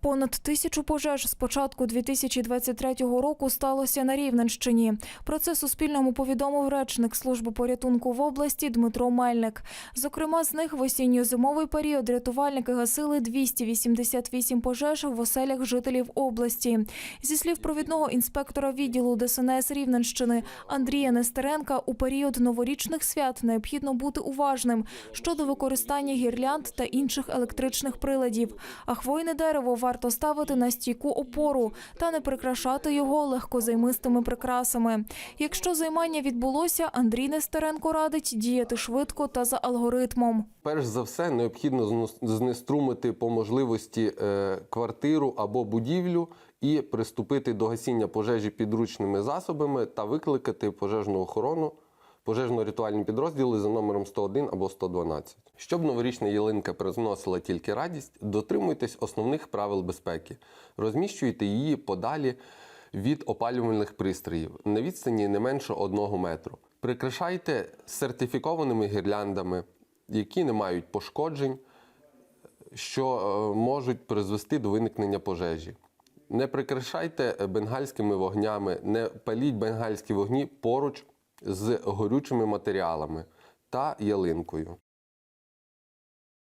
Понад тисячу пожеж з початку 2023 року сталося на Рівненщині. Про це Суспільному повідомив речник служби порятунку в області Дмитро Мельник. Зокрема, з них в осінньо-зимовий період рятувальники гасили 288 пожеж в оселях жителів області. Зі слів провідного інспектора відділу ДСНС Рівненщини Андрія Нестеренка, у період новорічних свят необхідно бути уважним щодо використання гірлянд та інших електричних приладів. А хвойне дерево варто ставити на стійку опору та не прикрашати його легкозаймистими прикрасами. Якщо займання відбулося, Андрій Нестеренко радить діяти швидко та за алгоритмом. Перш за все, необхідно знеструмити по можливості е, квартиру або будівлю і приступити до гасіння пожежі підручними засобами та викликати пожежну охорону, пожежно-рятувальні підрозділи за номером 101 або 112. Щоб новорічна ялинка приносила тільки радість, дотримуйтесь основних правил безпеки, розміщуйте її подалі від опалювальних пристроїв на відстані не менше 1 метру. Прикрашайте сертифікованими гірляндами, які не мають пошкоджень, що е, можуть призвести до виникнення пожежі. Не прикрашайте бенгальськими вогнями, не паліть бенгальські вогні поруч з горючими матеріалами та ялинкою.